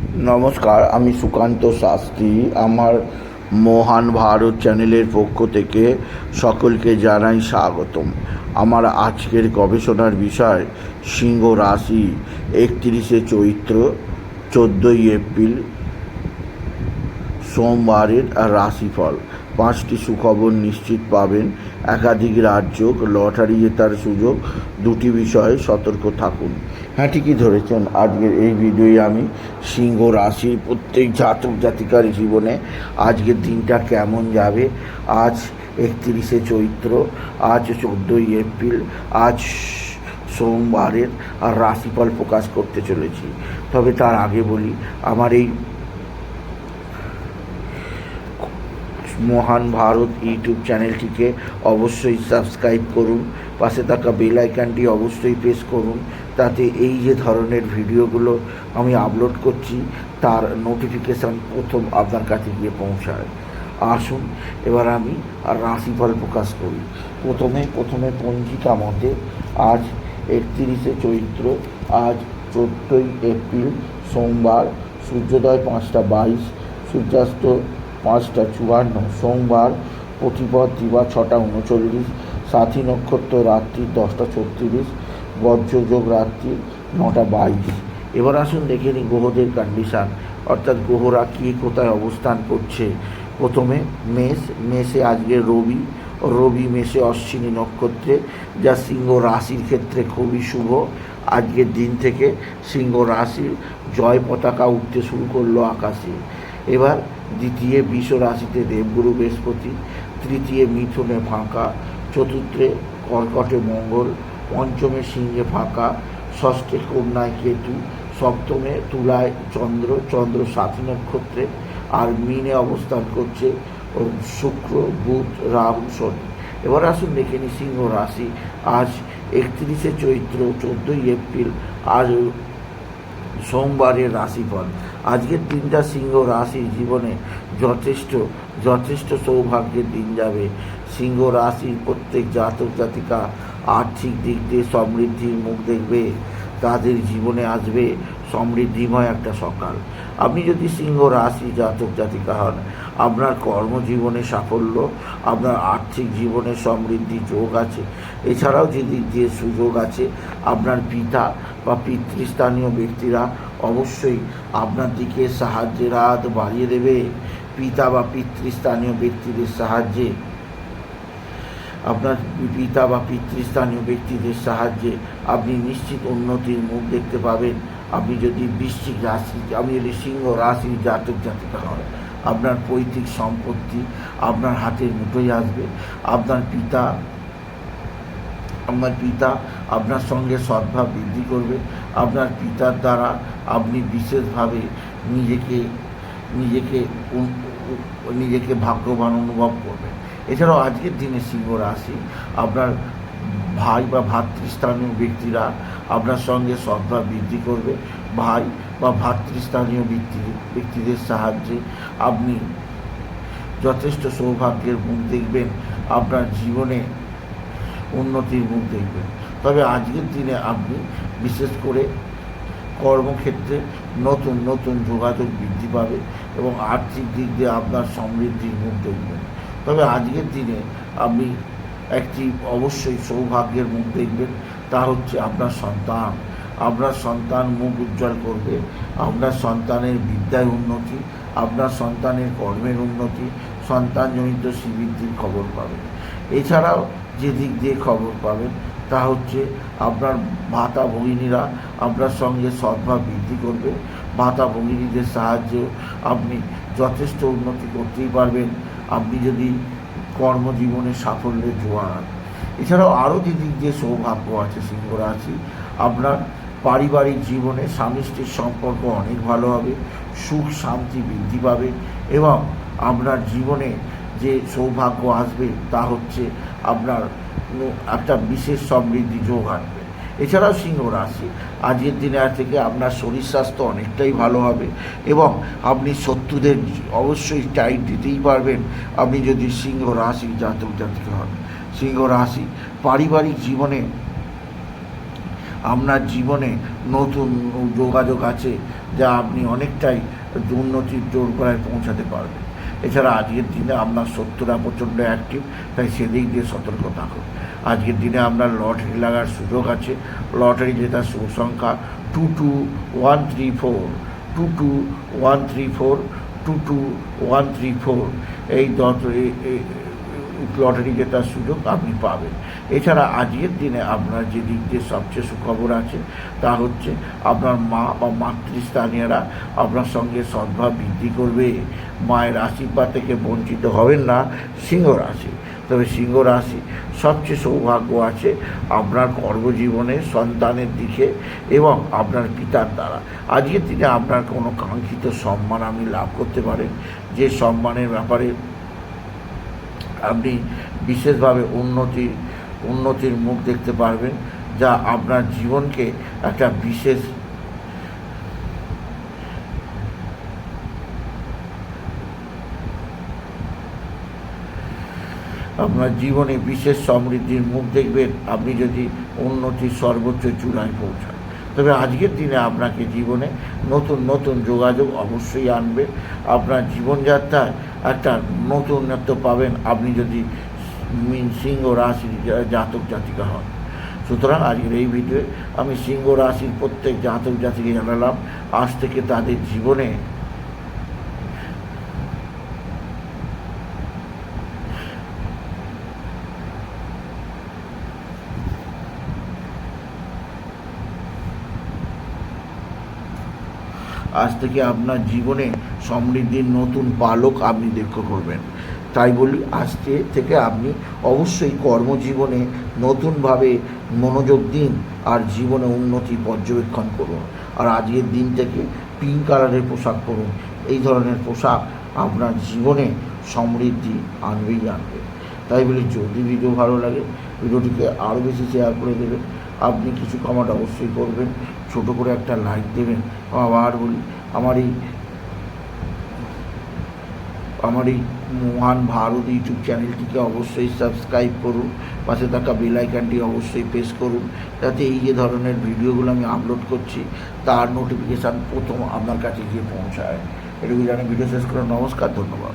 নমস্কার, আমি সুকান্ত শাস্ত্রী। আমার মহান ভারত চ্যানেলের পক্ষ থেকে সকলকে জানাই স্বাগতম। আমার আজকের গবেষণার বিষয়, সিংহ রাশি একত্রিশে চৈত্র, চোদ্দোই এপ্রিল, সোমবারের রাশিফল। পাঁচটি সুখবর নিশ্চিত পাবেন। একাধিক রাজ্য লটারি জেতার সুযোগ। দুটি বিষয়ে সতর্ক থাকুন। হ্যাঁ ঠিকই ধরেছেন। আজকের এই ভিডিওয়ে আমি সিংহ রাশির প্রত্যেক জাতক জাতিকার জীবনে আজকের দিনটা কেমন যাবে? আজ একত্রিশে চৈত্র, আজ চোদ্দোই এপ্রিল, আজ সোমবারের আর রাশিফল প্রকাশ করতে চলেছি। তবে তার আগে বলি, আমার এই মহান ভারত ইউটিউব চ্যানেলটিকে অবশ্যই সাবস্ক্রাইব করুন, পাশে থাকা বেল আইকনটি অবশ্যই প্রেস করুন তাতে এই যে ধরনের ভিডিওগুলো আমি আপলোড করছি, তার নোটিফিকেশান প্রথম আপনার কাছে গিয়ে পৌঁছায়। আসুন, এবার আমি আর রাশিফল প্রকাশ করি। প্রথমে প্রথমে পঞ্জিকা মতে আজ একত্রিশে চৈত্র, আজ চোদ্দোই এপ্রিল, সোমবার, সূর্যোদয় পাঁচটা বাইশ, সূর্যাস্ত পাঁচটা চুয়ান্ন, সোমবার, প্রতিপদ দিবা ছটা উনচল্লিশ, সাথী নক্ষত্র রাত্রি দশটা ছত্রিশ বজ্রযোগ রাত্রি নটা বাইশ। এবার আসুন দেখে নিই গ্রহদের কন্ডিশান অর্থাৎ গ্রহরা কী কোথায় অবস্থান করছে? প্রথমে মেষ, মেষে আজকে রবি রবি মেষে অশ্বিনী নক্ষত্রে, যা সিংহ রাশির ক্ষেত্রে খুবই শুভ। আজকের দিন থেকে সিংহ রাশির জয় পতাকা উঠতে শুরু করল আকাশে। এবার দ্বিতীয় বিষ রাশিতে দেবগুরু বৃহস্পতি, তৃতীয় মিথুনে ফাঁকা, চতুর্থে কর্কটে মঙ্গল পঞ্চমে সিংহে ফাঁকা, ষষ্ঠে কন্যায় কেতু, সপ্তমে তুলায় চন্দ্র চন্দ্র সাথী নক্ষত্রে, আর মিনে অবস্থান করছে শুক্র, বুধ, রাহু, শনি। এবার আসুন দেখে নি সিংহ রাশি। আজ একত্রিশে চৈত্র, চোদ্দোই এপ্রিল, আজ সোমবারের রাশিফল। আজকের দিনটা সিংহ রাশির জীবনে যথেষ্ট যথেষ্ট সৌভাগ্যের দিন যাবে। সিংহ রাশির প্রত্যেক জাতক জাতিকা আর্থিক দিক দিয়ে সমৃদ্ধির মুখ দেখবে, তাদের জীবনে আসবে সমৃদ্ধিময় একটা সকাল। আপনি যদি সিংহ, রাশি, জাতক, জাতিকা হন, আপনার কর্মজীবনে সাফল্য, আপনার আর্থিক জীবনে সমৃদ্ধি যোগ আছে। এছাড়াও যে দিক দিয়ে সুযোগ আছে, আপনার পিতা বা পিতৃস্থানীয় ব্যক্তিরা অবশ্যই আপনার দিকে সাহায্যের হাত বাড়িয়ে দেবে। পিতা বা পিতৃস্থানীয় ব্যক্তিদের সাহায্যে আপনার পিতা বা পিতৃস্থানীয় ব্যক্তিদের সাহায্যে আপনি নিশ্চিত উন্নতির মুখ দেখতে পাবেন। আপনি যদি বৃশ্চিক রাশি আপনি যদি সিংহ রাশির জাতক জাতিকা হন। আপনার পৈতৃক সম্পত্তি আপনার হাতের মুঠোয় আসবে। আপনার পিতা আমার পিতা আপনার সঙ্গে সদ্ভাব বৃদ্ধি করবে। আপনার পিতার দ্বারা আপনি বিশেষভাবে নিজেকে নিজেকে নিজেকে ভাগ্যবান অনুভব করবেন। এছাড়াও আজকের দিনে সিংহ রাশি, আপনার ভাই বা ভাতৃস্থানীয় ব্যক্তিরা আপনার সঙ্গে সদ্ভাব বৃদ্ধি করবে। ভাই বা ভাতৃস্থানীয় ব্যক্তি, ব্যক্তিদের সাহায্যে আপনি যথেষ্ট সৌভাগ্যের মুখ দেখবেন, আপনার জীবনে উন্নতির মুখ দেখবেন। তবে আজকের দিনে আপনি বিশেষ করে কর্মক্ষেত্রে নতুন নতুন যোগাযোগ বৃদ্ধি পাবে এবং আর্থিক দিক দিয়ে আপনার সমৃদ্ধির মুখ দেখবেন। তবে আজকের দিনে আপনি একটি অবশ্যই সৌভাগ্যের মুখ দেখবেন। তা হচ্ছে আপনার সন্তান। আপনার সন্তান মুখ উজ্জ্বল করবে। আপনার সন্তানের বিদ্যায় উন্নতি, আপনার সন্তানের কর্মের উন্নতি সন্তানজনিত শ্রীবৃদ্ধির খবর পাবেন এছাড়াও যে দিক দিয়ে খবর পাবেন তা হচ্ছে আপনার ভাতা ভগিনীরা আপনার সঙ্গে সদ্ভাব বৃদ্ধি করবে। ভাতা ভগিনীদের সাহায্যে আপনি যথেষ্ট উন্নতি করতেই পারবেন। আপনি যদি কর্মজীবনে সাফল্যের জোয়ার এছাড়াও আরও যে দিক দিয়ে সৌভাগ্য আছে, সিংহ রাশি, আপনার পারিবারিক জীবনে স্বামী স্ত্রীর সম্পর্ক অনেক ভালো হবে, সুখ শান্তি বৃদ্ধি পাবে এবং আপনার জীবনে যে সৌভাগ্য আসবে তা হচ্ছে আপনার একটা বিশেষ সমৃদ্ধি যোগ আনবে। এছাড়াও সিংহ রাশি। আজকের দিনে আর থেকে আপনার শরীর স্বাস্থ্য অনেকটাই ভালো হবে এবং আপনি শত্রুদের অবশ্যই টাইট দিতেই পারবেন। আপনি যদি সিংহ রাশি জাতক জাতিকা হন, সিংহ রাশি পারিবারিক জীবনে আপনার জীবনে নতুন যোগাযোগ আছে যা আপনি অনেকটাই উন্নতির জোরগোড়ায় পৌঁছাতে পারবেন। এছাড়া আজকের দিনে আপনার শত্রুরা প্রচণ্ড অ্যাক্টিভ তাই সেদিক দিয়ে সতর্ক থাকুন। আজকের দিনে আপনার লটারি লাগার সুযোগ আছে। লটারি জেতার শুভ সংখ্যা two two one three four, two two one three four, two two one three four. এই এই- লটারি জেতার সুযোগ আপনি পাবেন। এছাড়া আজকের দিনে আপনার যে দিক দিয়ে সবচেয়ে সুখবর আছে, তা হচ্ছে আপনার মা বা মাতৃস্থানীয়রা আপনার সঙ্গে সদ্ভাব বৃদ্ধি করবে। মায়ের আশীর্বাদ থেকে বঞ্চিত হবেন না, সিংহ রাশি। তবে সিংহ রাশি সবচেয়ে সৌভাগ্য আছে আপনার কর্মজীবনে, সন্তানের দিকে এবং আপনার পিতার দ্বারা। আজকের দিনে আপনার কোনো কাঙ্ক্ষিত সম্মান আপনি লাভ করতে পারেন। যে সম্মানের ব্যাপারে আপনি বিশেষভাবে উন্নতি, উন্নতির মুখ দেখতে পারবেন, যা আপনার জীবনকে একটা বিশেষ আপনার জীবনে বিশেষ সমৃদ্ধির মুখ দেখবেন, আপনি যদি উন্নতির সর্বোচ্চ চূড়ায় পৌঁছান। তবে আজকের দিনে আপনাকে জীবনে নতুন নতুন যোগাযোগ অবশ্যই আনবে। আপনার জীবনযাত্রায় একটা নতুনত্ব পাবেন, আপনি যদি মিন সিংহ রাশির জাতক জাতিকা হন। সুতরাং আজকের এই ভিডিওয়ে আমি সিংহ রাশির প্রত্যেক জাতক জাতিকে জানালাম, আজ থেকে তাদের জীবনে আজ থেকে আপনার জীবনে সমৃদ্ধির নতুন পালক আপনি লক্ষ্য করবেন। তাই বলি আজকে থেকে আপনি অবশ্যই কর্মজীবনে নতুনভাবে মনোযোগ দিন আর জীবনে উন্নতি পর্যবেক্ষণ করুন। আর আজকের দিন থেকে পিঙ্ক কালারের পোশাক পরুন। এই ধরনের পোশাক আপনার জীবনে সমৃদ্ধি আনবেই আনবে। তাই বলি, যদি ভিডিও ভালো লাগে ভিডিওটিকে আরও বেশি শেয়ার করে দেবেন। আপনি কিছু কমেন্ট অবশ্যই করবেন। ছোট করে একটা লাইক দেবেন। আবার বলি, আমার এই আমার এই মহান ভারত ইউটিউব চ্যানেলটিকে অবশ্যই সাবস্ক্রাইব করুন, পাশে থাকা বেল আইকনটি অবশ্যই প্রেস করুন, যাতে এই যে ধরনের ভিডিওগুলো আমি আপলোড করছি, তার নোটিফিকেশান প্রথম আপনার কাছে গিয়ে পৌঁছায়। এটুকু জানি ভিডিও শেষ করে নমস্কার, ধন্যবাদ।